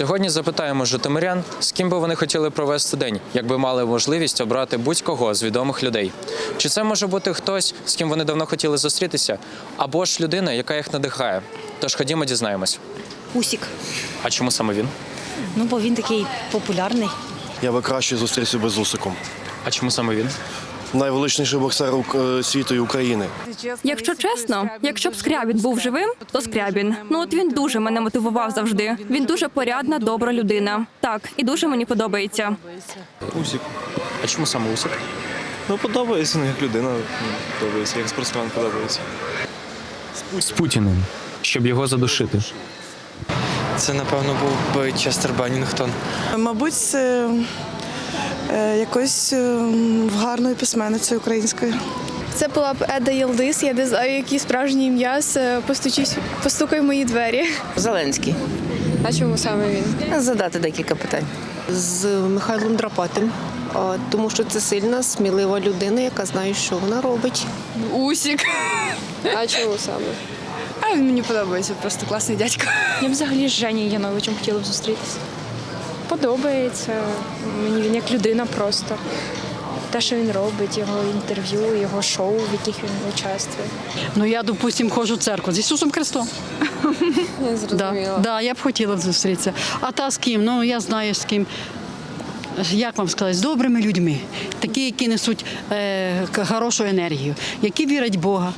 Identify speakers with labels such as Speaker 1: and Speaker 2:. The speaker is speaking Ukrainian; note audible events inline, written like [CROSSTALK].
Speaker 1: Сьогодні запитаємо житомирян, з ким би вони хотіли провести день, якби мали можливість обрати будь-кого з відомих людей. Чи це може бути хтось, з ким вони давно хотіли зустрітися, або ж людина, яка їх надихає. Тож ходімо, дізнаємось.
Speaker 2: Усік.
Speaker 1: А чому саме він?
Speaker 2: Ну, бо він такий популярний.
Speaker 3: Я би краще зустрівся би з Усиком.
Speaker 1: А чому саме він?
Speaker 3: Найвеличніший боксер е, світу і України.
Speaker 4: Якщо чесно, якщо б Скрябін був живим, то Скрябін. Ну от він дуже мене мотивував завжди. Він дуже порядна, добра людина. Так, і дуже мені подобається.
Speaker 5: Усік.
Speaker 1: А чому саме Усик?
Speaker 5: Ну, подобається, ну, як людина подобається, як спортсмен подобається.
Speaker 1: З Путіним, щоб його задушити.
Speaker 6: Це, напевно, був би Честер Беннінгтон.
Speaker 7: Мабуть, це якоюсь е, гарною письменницею українською.
Speaker 8: Це була б Еда Єлдис. Я не знаю, які справжні ім'я. «Постучись, постукай в мої двері.
Speaker 9: Зеленський.
Speaker 8: А чому саме він?
Speaker 9: Задати декілька питань. З Михайлом Драпатим, тому що це сильна, смілива людина, яка знає, що вона робить.
Speaker 8: Усік. А чому саме?
Speaker 10: А він мені подобається, просто класний дядько.
Speaker 8: Я взагалі з Женєю Яновичем хотіла б зустрітися. Подобається. Мені він як людина просто. Те, що він робить, його інтерв'ю, його шоу, в яких він участвує.
Speaker 11: Ну я, допустим, ходжу в церкву з Ісусом Христом. [LAUGHS]
Speaker 8: Я зрозуміла.
Speaker 11: да, я б хотіла б зустрітися. А та з ким? Ну я знаю з ким. Як вам сказати, з добрими людьми, такі, які несуть е, хорошу енергію, які вірять в Бога,